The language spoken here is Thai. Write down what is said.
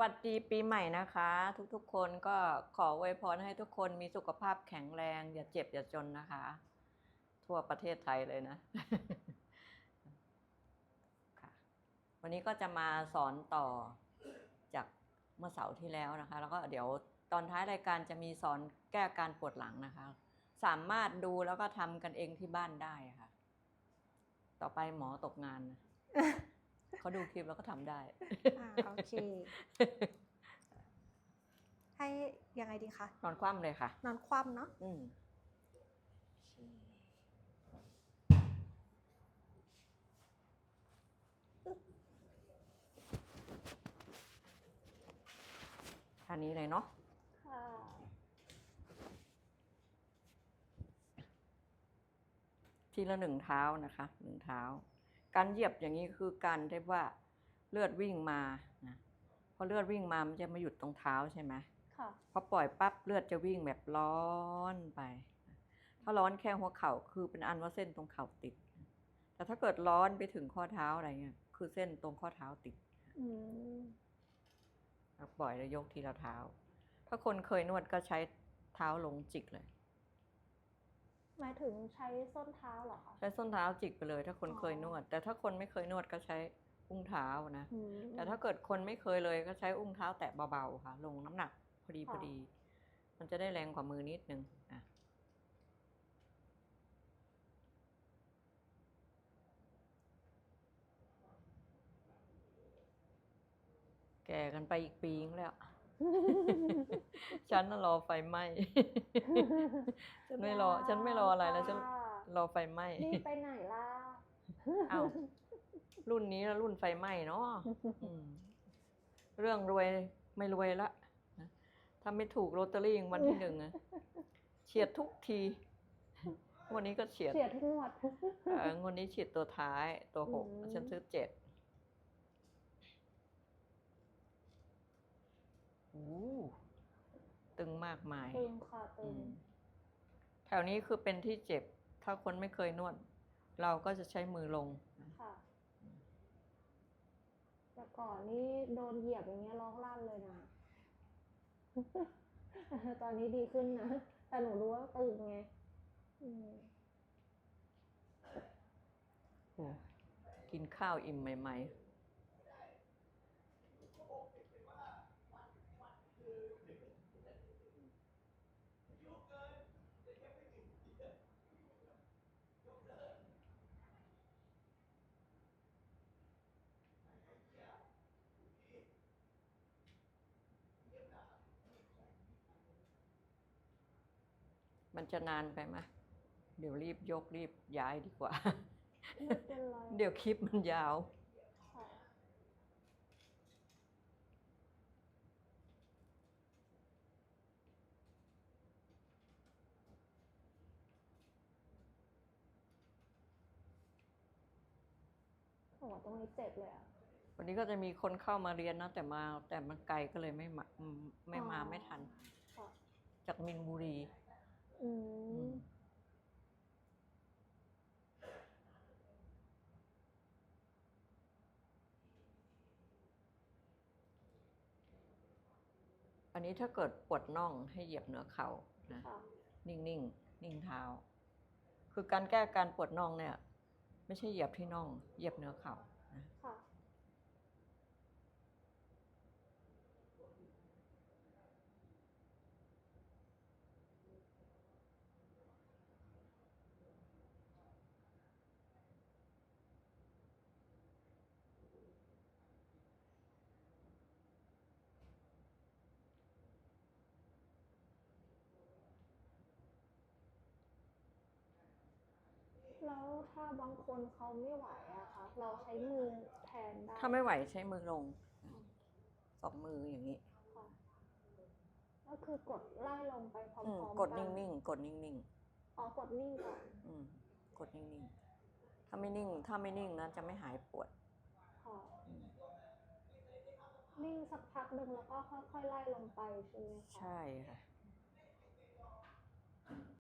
วัสดีปีใหม่นะคะ ทุกๆ คนก็ขออวยพรให้ทุกคนมีสุขภาพแข็งแรง อย่าเจ็บอย่าจนนะคะ ทั่วประเทศไทยเลยนะค่ะวันนี้ก็จะมาสอนต่อจากเมื่อเสาร์ที่แล้วนะคะ แล้วก็เดี๋ยวตอนท้ายรายการจะมีสอนแก้การปวดหลังนะคะ สามารถดูแล้วก็ทำกันเองที่บ้านได้ค่ะ ต่อไปหมอตกงานนะ เขาดูคลิปแล้วก็ทำได้ อ่าโอเค ให้ยังไงดีคะ นอนคว่ำเลยค่ะ นอนคว่ำเนาะอืมท่านี้เลยเนาะ ค่ะทีละหนึ่งเท้านะคะ หนึ่งเท้า การเหยียบอย่างนี้คือการได้ว่าเลือดวิ่งมานะพอเลือดวิ่งมามันจะมาหยุดตรงเท้าใช่ไหมค่ะพอปล่อยปั๊บเลือดจะวิ่งแบบร้อนไป ถ้าร้อนแค่หัวเข่าคือเป็นอันว่าเส้นตรงเข่าติด แต่ถ้าเกิดร้อนไปถึงข้อเท้าอะไรเงี้ยคือเส้นตรงข้อเท้าติดอืมแล้วปล่อยแล้วยกทีละเท้า ถ้าคนเคยนวดก็ใช้เท้าลงจิกเลยหมายถึงใช้ส้นเท้าเหรอคะ ใช้ส้นเท้าจิกไปเลย ถ้าคนอ๋อเคยนวด แต่ถ้าคนไม่เคยนวดก็ใช้อุ้งเท้านะอืมแต่ถ้าเกิดคนไม่เคยเลยก็ใช้อุ้งเท้าแตะเบาๆค่ะ ลงน้ำหนักพอดีค่ะพอดี มันจะได้แรงกว่ามือนิดนึงอะแก่กันไปอีกปีนึงแล้ว ฉันน่ะรอไฟไหม้ฉันไม่รอ ฉันไม่รออะไรแล้วฉันรอไฟไหม้นี่ไปไหนล่ะเอ้ารุ่นนี้แล้วรุ่นไฟไหม้เนาะอืมเรื่องรวยไม่รวยละนะถ้าไม่ถูกโรตเตอรี่รางวันที่หนึ่งอะเฉียดทุกทีงวันนี้ก็เฉียดเสียทุกงวดเอองวันนี้เฉียดตัวท้ายตัวหกอืมฉันซื้อเจ็ด อ้ตึงมากมายตึงค่ะตึอืงมแถวนี้คือเป็นที่เจ็บ ถ้าคนไม่เคยนวด เราก็จะใช้มือลงนะค่ะแต่ก่อนนี่โดนเหยียบอย่างเงี้ยร้องลั่นเลยนะ ตอนนี้ดีขึ้นนะ แต่หนูรู้ว่าตึงไงอืมโอ้กินข้าวอิ่มใหม่ ๆ มันจะนานไปไหมเดี๋ยวรีบยกรีบย้ายดีกว่า ไม่เป็นไรเดี๋ยวคลิปมันยาว ค่ะโอ้โหตรงนี้เจ็บเลยอะ วันนี้ก็จะมีคนเข้ามาเรียนนะแต่มาแต่มันไกลก็เลยไม่มาอืมไม่มาอ๋อไม่ทัน ค่ะ จากมินบุรี อือืมมอันนี้ถ้าเกิดปวดน่องให้เหยียบเหนือเข่านะค่ะนิ่งๆ นิ่งเท้า คือการแก้การปวดน่องเนี่ย ไม่ใช่เหยียบที่น่อง เหยียบเหนือเข่านะ ค่ะ ถ้าบางคนเขาไม่ไหวอะคะเราใช้มือแทนได้ถ้าไม่ไหวใช้มือลง สองมืออย่างนี้ค่ะก็คือกดไล่ลงไปพร้ออืมมๆกดกันิ่งๆกดนิ่งอ๋อกดนิ่งก่อนๆอืมกดนิ่งๆถ้าไม่นิ่ง ถ้าไม่นิ่งนะจะไม่หายปวดค่ะอืมนิ่งสักพักหนึ่งแล้วก็ค่อยๆไล่ลงไปใช่ไหมคะใช่ค่ะ